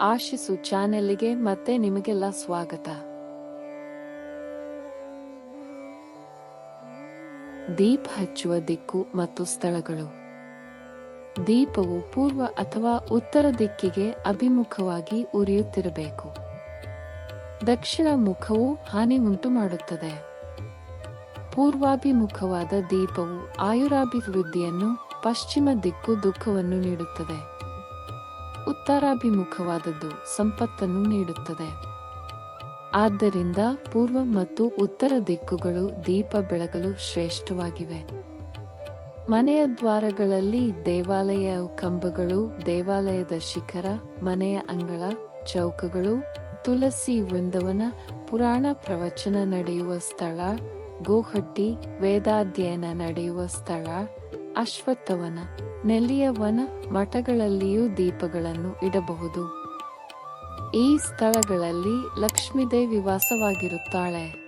ಆಶಿಸು ಚಾನೆಲ್ಗೆ ಮತ್ತೆ ನಿಮಗೆಲ್ಲ ಸ್ವಾಗತ. ದೀಪ ಹಚ್ಚುವ ದಿಕ್ಕು ಮತ್ತು ಸ್ಥಳಗಳು. ದೀಪವು ಪೂರ್ವ ಅಥವಾ ಉತ್ತರ ದಿಕ್ಕಿಗೆ ಅಭಿಮುಖವಾಗಿ ಉರಿಯುತ್ತಿರಬೇಕು. ದಕ್ಷಿಣ ಮುಖವು ಹಾನಿ ಉಂಟು ಮಾಡುತ್ತದೆ. ಪೂರ್ವಾಭಿಮುಖವಾದ ದೀಪವು ಆಯುರಾಭಿವೃದ್ಧಿಯನ್ನು ಪಶ್ಚಿಮ ದಿಕ್ಕು ದುಃಖವನ್ನು ನೀಡುತ್ತದೆ. ಉತ್ತರಾಭಿಮುಖವಾದದ್ದು ಸಂಪತ್ತನ್ನು ನೀಡುತ್ತದೆ. ಆದ್ದರಿಂದ ಪೂರ್ವ ಮತ್ತು ಉತ್ತರ ದಿಕ್ಕುಗಳು ದೀಪ ಬೆಳಗಲು ಶ್ರೇಷ್ಠವಾಗಿವೆ. ಮನೆಯ ದ್ವಾರಗಳಲ್ಲಿ ದೇವಾಲಯ ಕಂಬಗಳು, ದೇವಾಲಯದ ಶಿಖರ, ಮನೆಯ ಅಂಗಳ, ಚೌಕಗಳು, ತುಳಸಿ ವೃಂದವನ, ಪುರಾಣ ಪ್ರವಚನ ನಡೆಯುವ ಸ್ಥಳ, ಗೋಹಟ್ಟಿ, ವೇದಾಧ್ಯಯನ ನಡೆಯುವ ಸ್ಥಳ ಅಶ್ವತ್ಥವನ ನೆಲ್ಲಿಯ ವನ ಮಠಗಳಲ್ಲಿಯೂ ದೀಪಗಳನ್ನು ಇಡಬಹುದು. ಈ ಸ್ಥಳಗಳಲ್ಲಿ ಲಕ್ಷ್ಮೀದೇವಿ ವಾಸವಾಗಿರುತ್ತಾಳೆ.